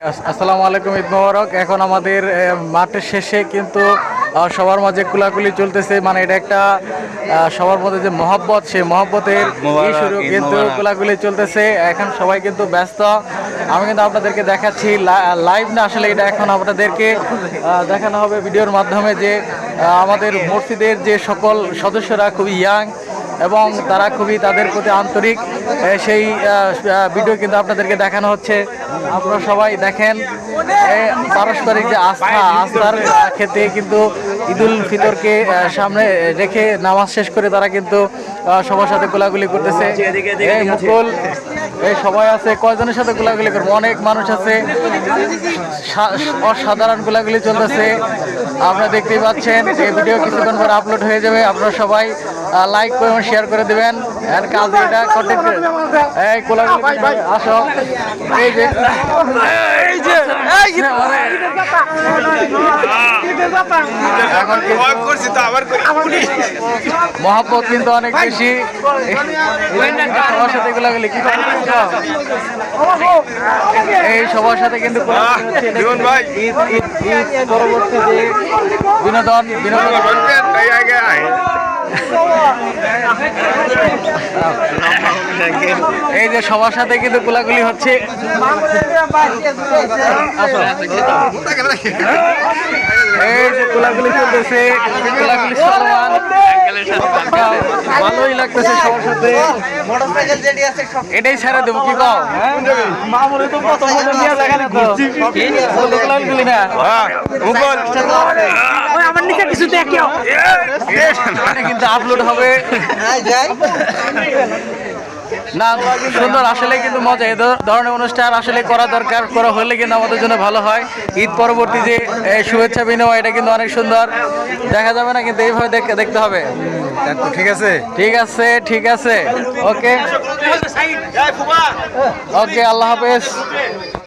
আস- আসসালামু আলাইকুম ঈদ মোবারক। এখন আমাদের মাঠের শেষে কিন্তু সবার মাঝে কুলাকুলি চলতেছে। মানে এটা একটা সবার মধ্যে যে মহব্বত সেই মহব্বতের শুরু কিন্তু কুলাকুলি চলতেছে। এখন সবাই কিন্তু ব্যস্ত। আমি কিন্তু আপনাদেরকে দেখাচ্ছি লাইভ না আসলে এটা এখন আপনাদেরকে দেখানো হবে ভিডিওর মাধ্যমে যে আমাদের মসজিদের যে সকল সদস্যরা খুবই ইয়াং এবং তারা খুবই তাদের প্রতি আন্তরিক সেই ভিডিও কিন্তু আপনাদেরকে দেখানো হচ্ছে। আপনারা সবাই দেখেন পারস্পরিক যে আস্থা, আস্থার ক্ষেত্রে কিন্তু ঈদুল ফিতরকে সামনে রেখে নামাজ শেষ করে তারা কিন্তু সবার সাথে গোলাগুলি করতেছে। সবাই আছে, কয়জনের সাথে গোলাগুলি করব? অনেক মানুষ আছে। অসাধারণ গোলাগুলি চলতেছে। আপনারা দেখতেই পাচ্ছেন এই ভিডিও কিছুক্ষণ পর আপলোড হয়ে যাবে। আপনারা সবাই লাইক করে শেয়ার করে দিবেন। আর কাজ এটা কন্টেন্ট এই কোলাগুলি আসো। এই যে এই যে এই কিন্তু করছি তো আবার করি। মহাব্বত কিন্তু অনেক বেশি। সবার সাথে গোলাগুলি কি এই সবার সাথে কিন্তু পরবর্তী বিনোদন বিনোদন। এই যে সবার সাথে কিন্তু গোলাগুলি হচ্ছে। এই যে গোলাগুলি চলতেছে গোলাগুলি চলমান ভালোই লাগতেছে সবার সাথে। এটাই ছেড়ে দেবো কি কও? মামুনি তো প্রথম প্রথম নিয়ে গোলাগুলি না? মুকুল এটা কিন্তু আপলোড হবে। না সুন্দর আসলে কিন্তু মজা। এই ধরনের অনুষ্ঠান আসলে করা দরকার করা হলে কিন্তু আমাদের জন্য ভালো হয়। ঈদ পরবর্তী যে শুভেচ্ছা বিনিময় এটা কিন্তু অনেক সুন্দর। দেখা যাবে না কিন্তু এইভাবে দেখতে হবে। ঠিক আছে। ঠিক আছে ঠিক আছে। ওকে। ওকে আল্লাহ হাফেজ।